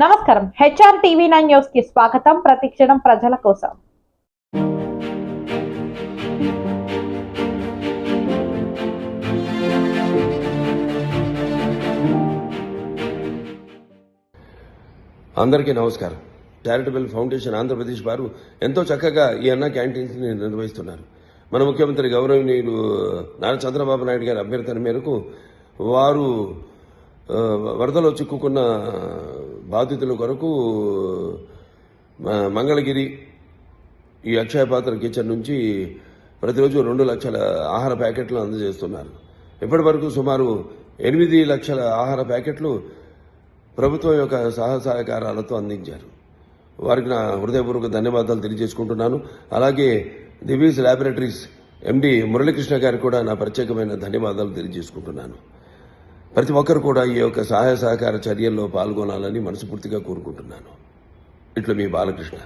నమస్కారం. HR TV nine న్యూస్కి స్వాగతం. ప్రతిక్షణం ప్రజల కోసం. అందరికీ నమస్కారం. చారిటబుల్ ఫౌండేషన్ ఆంధ్రప్రదేశ్ వారు ఎంతో చక్కగా ఈ అన్న క్యాంటీన్స్ని నిర్వహిస్తున్నారు. మన ముఖ్యమంత్రి గౌరవనీయులు నారా చంద్రబాబు నాయుడు గారి అభ్యర్థన మేరకు వారు వరదలో చిక్కుకున్న బాధితుల కొరకు మంగళగిరి ఈ అక్షయ పాత్ర కిచెన్ నుంచి ప్రతిరోజు రెండు లక్షల ఆహార ప్యాకెట్లు అందజేస్తున్నారు. ఇప్పటి వరకు సుమారు ఎనిమిది లక్షల ఆహార ప్యాకెట్లు ప్రభుత్వం యొక్క సహసహకారాలతో సహకారాలతో అందించారు. వారికి నా హృదయపూర్వక ధన్యవాదాలు తెలియజేసుకుంటున్నాను. అలాగే దివీస్ ల్యాబొరేటరీస్ ఎండి మురళీకృష్ణ గారికి కూడా నా ప్రత్యేకమైన ధన్యవాదాలు తెలియజేసుకుంటున్నాను. ప్రతి ఒక్కరు కూడా ఈ యొక్క సహాయ సహకార చర్యల్లో పాల్గొనాలని మనస్ఫూర్తిగా కోరుకుంటున్నాను. ఇట్లా మీ బాలకృష్ణ.